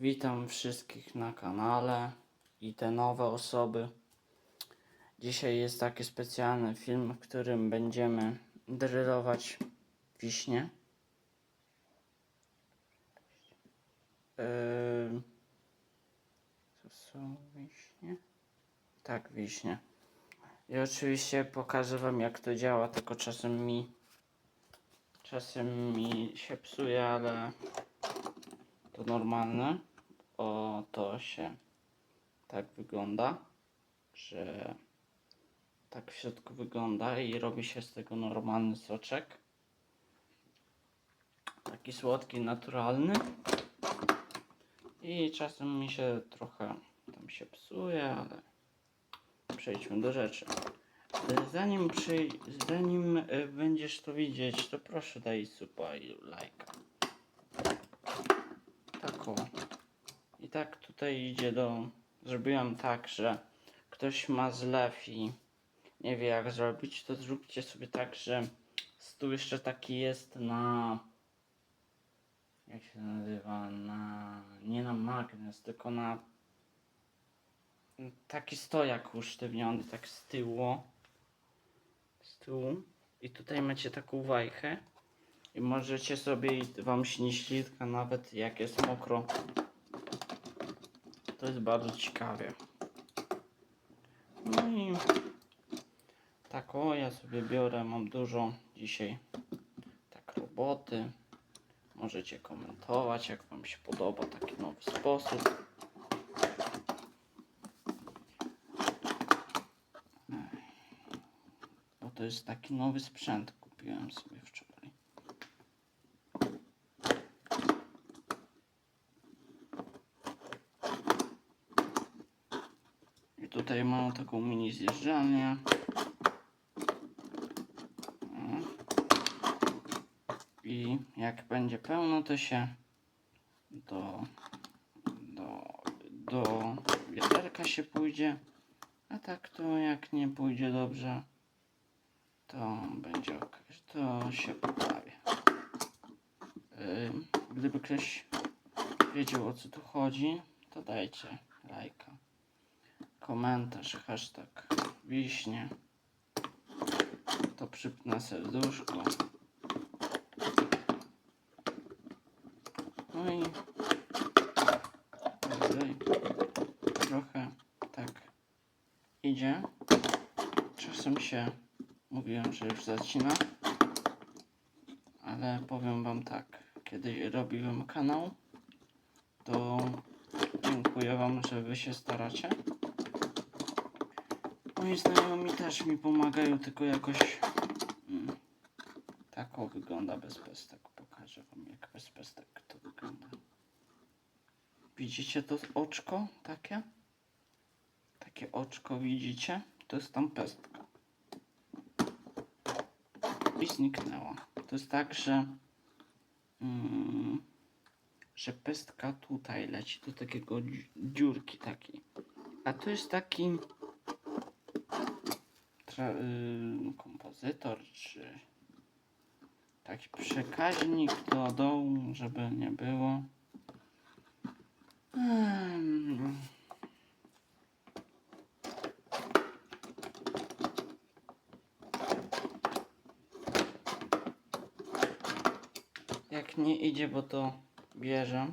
Witam wszystkich na kanale i te nowe osoby. Dzisiaj jest taki specjalny film, w którym będziemy drylować wiśnie. Yy, są wiśnie? Tak, wiśnie. I oczywiście pokażę wam jak to działa, tylko czasem mi czasem mi się psuje, ale to normalne. O, to się tak wygląda, że tak w środku wygląda i robi się z tego normalny soczek. Taki słodki, naturalny. I czasem mi się trochę tam się psuje, ale przejdźmy do rzeczy. Zanim, przy, zanim e, będziesz to widzieć, to proszę daj suba i lajka. I tak tutaj idzie do... Zrobiłam tak, że ktoś ma zlew i nie wie jak zrobić, to zróbcie sobie tak, że stół jeszcze taki jest na... Jak się nazywa? Na... Nie na magnes, tylko na... Taki stojak usztywniony, tak z tyłu. Z tyłu. I tutaj macie taką wajchę. I możecie sobie, wam śni ślitka nawet jak jest mokro. To jest bardzo ciekawie. No i tak o, ja sobie biorę, mam dużo dzisiaj tak roboty. Możecie komentować, jak wam się podoba taki nowy sposób. Bo to jest taki nowy sprzęt, kupiłem sobie wczoraj. I tutaj mam taką mini zjeżdżalnię. I jak będzie pełno, to się do, do, do wiaderka się pójdzie. A tak to jak nie pójdzie dobrze, to będzie ok. To się poprawi. Gdyby ktoś wiedział o co tu chodzi, to dajcie komentarz, hashtag wiśnie. To przypnę serduszko. No i tutaj trochę tak idzie. Czasem się mówiłem, że już zacina. Ale powiem wam tak, kiedy robiłem kanał, to dziękuję wam, że wy się staracie. Moi znajomi też mi pomagają, tylko jakoś mm, tak o wygląda bez pestek. Pokażę wam jak bez pestek to wygląda. Widzicie to oczko takie? Takie oczko widzicie? To jest tam pestka. I zniknęła. To jest tak, że mm, że pestka tutaj leci do takiego dzi- dziurki takiej. A to jest taki y, kompozytor, czy taki przekaźnik do dołu, żeby nie było. Em, Jak nie idzie, bo to bierze,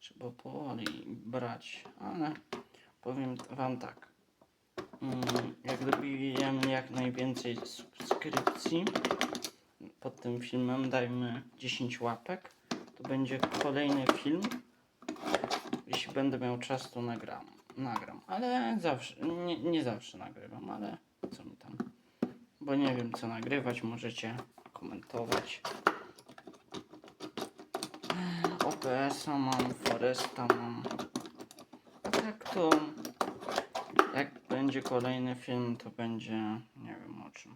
trzeba powoli brać, ale powiem wam tak. Mm, jak jak najwięcej subskrypcji pod tym filmem, dajmy 10 łapek, to będzie kolejny film. Jeśli będę miał czas, to nagram. Nagram, ale zawsze, nie, nie zawsze nagrywam, ale co mi tam. Bo nie wiem co nagrywać, możecie komentować. OPS-a mam, Foresta mam. A tak to będzie kolejny film, to będzie nie wiem o czym.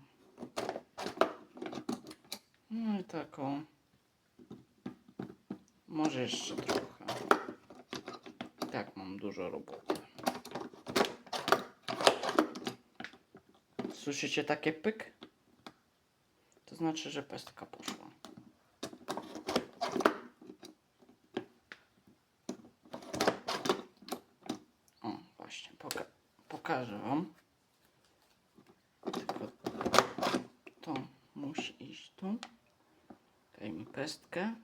No i taką. Może jeszcze trochę. Tak, mam dużo roboty. Słyszycie takie pyk? To znaczy, że pestka poszła. właśnie, poka pokażę wam. Tylko to musi iść tu. Daj mi pestkę.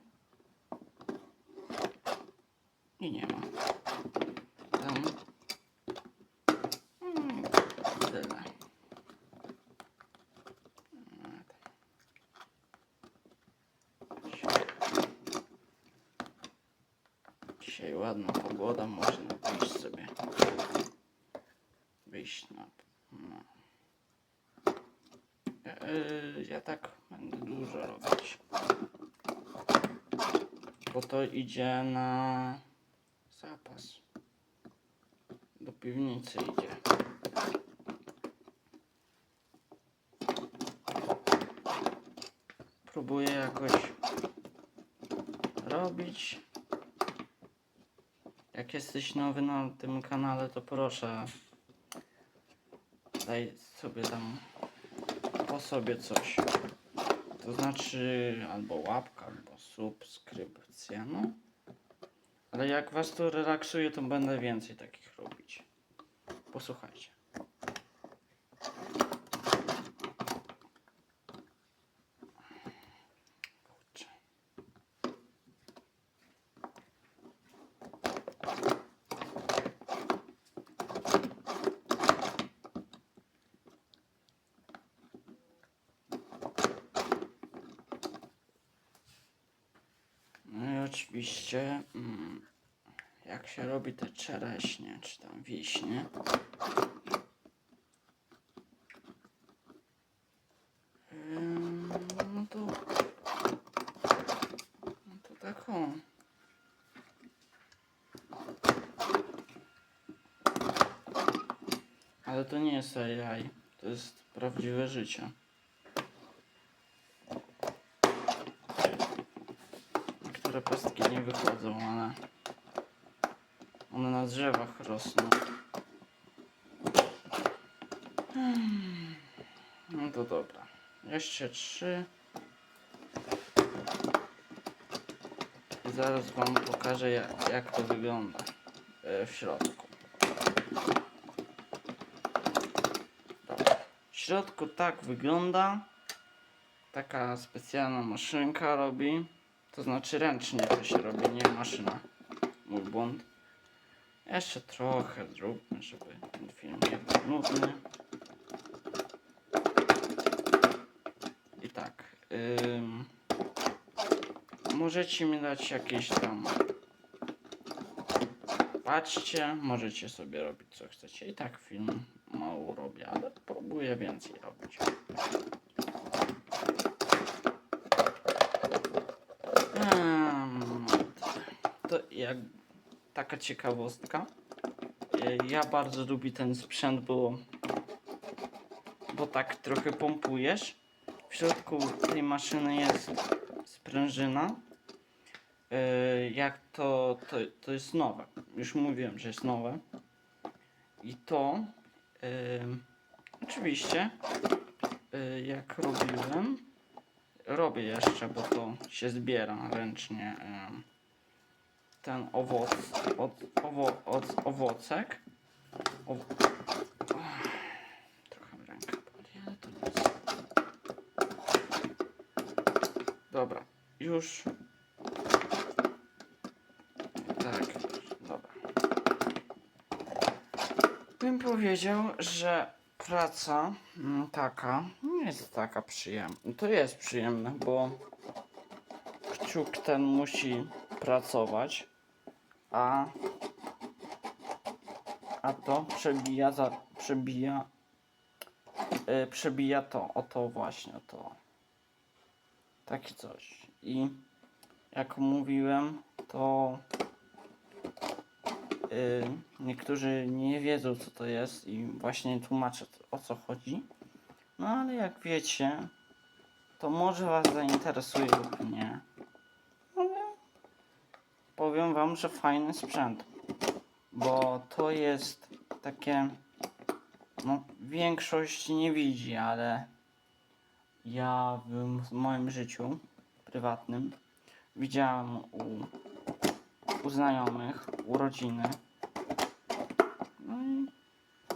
I nie ma. Tam. Mm, Tyle. Dzisiaj ładna pogoda, można wyjść sobie. Wyjść na. No. Yy, ja tak dużo robić. Bo to idzie na zapas. Do piwnicy idzie. Próbuję jakoś robić. Jak jesteś nowy na tym kanale, to proszę daj sobie tam po sobie coś. To znaczy albo łapka, albo subskrypcja, no. Ale jak was to relaksuje, to będę więcej takich robić. Posłuchajcie. Oczywiście, mm, jak się robi te czereśnie, czy tam wiśnie, no to, no to tak o. Ale to nie jest AI, to jest prawdziwe życie. Niektóre pestki nie wychodzą, ale one na drzewach rosną. Hmm. No to dobra. Jeszcze trzy. I zaraz wam pokażę jak, jak to wygląda e, w środku. W środku tak wygląda. Taka specjalna maszynka robi. To znaczy ręcznie to się robi, nie maszyna. Mój błąd. Jeszcze trochę zróbmy, żeby ten film nie był nudny. I tak. Ym, możecie mi dać jakieś tam. Patrzcie, możecie sobie robić co chcecie. I tak film mało robię, ale próbuję więcej robić. Em, To jak taka ciekawostka. E, Ja bardzo lubię ten sprzęt, bo, bo tak trochę pompujesz. W środku tej maszyny jest sprężyna. E, Jak to, to, to jest nowe. Już mówiłem, że jest nowe. I to em, oczywiście e, jak robiłem robię jeszcze, bo to się zbiera ręcznie ten owoc, od, owo, od, owocek. O, trochę mi ręka boli, ale to. Dobra, już. Tak, dobra. Bym powiedział, że praca mm, taka nie jest taka przyjemna. To jest przyjemne, bo kciuk ten musi pracować, a a to przebija za przebija yy, przebija to, o to właśnie, to. Takie coś. I jak mówiłem, to y, niektórzy nie wiedzą co to jest i właśnie tłumaczę o co chodzi. No ale jak wiecie, to może Was zainteresuje lub nie. Powiem Wam, że fajny sprzęt, bo to jest takie, no większość nie widzi, ale ja w, moim życiu prywatnym widziałem u u znajomych, u rodziny. No i,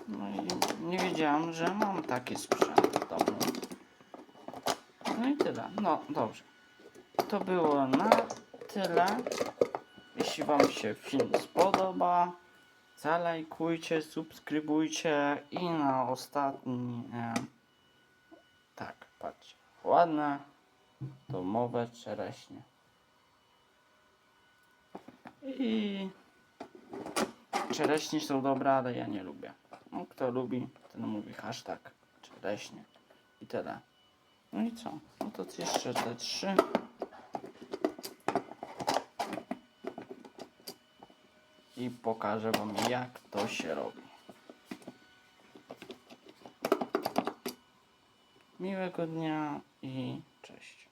no i nie wiedziałam, że mam taki sprzęt w domu. No i tyle. No dobrze. To było na tyle. Jeśli Wam się film spodoba, zalajkujcie, subskrybujcie i na ostatni. E, tak, patrzcie. Ładne domowe czereśnie. I czereśnie są dobre, ale ja nie lubię. No, kto lubi, ten mówi hashtag czereśnie. I tyle. No i co? No to jeszcze te trzy. I pokażę wam jak to się robi. Miłego dnia i cześć.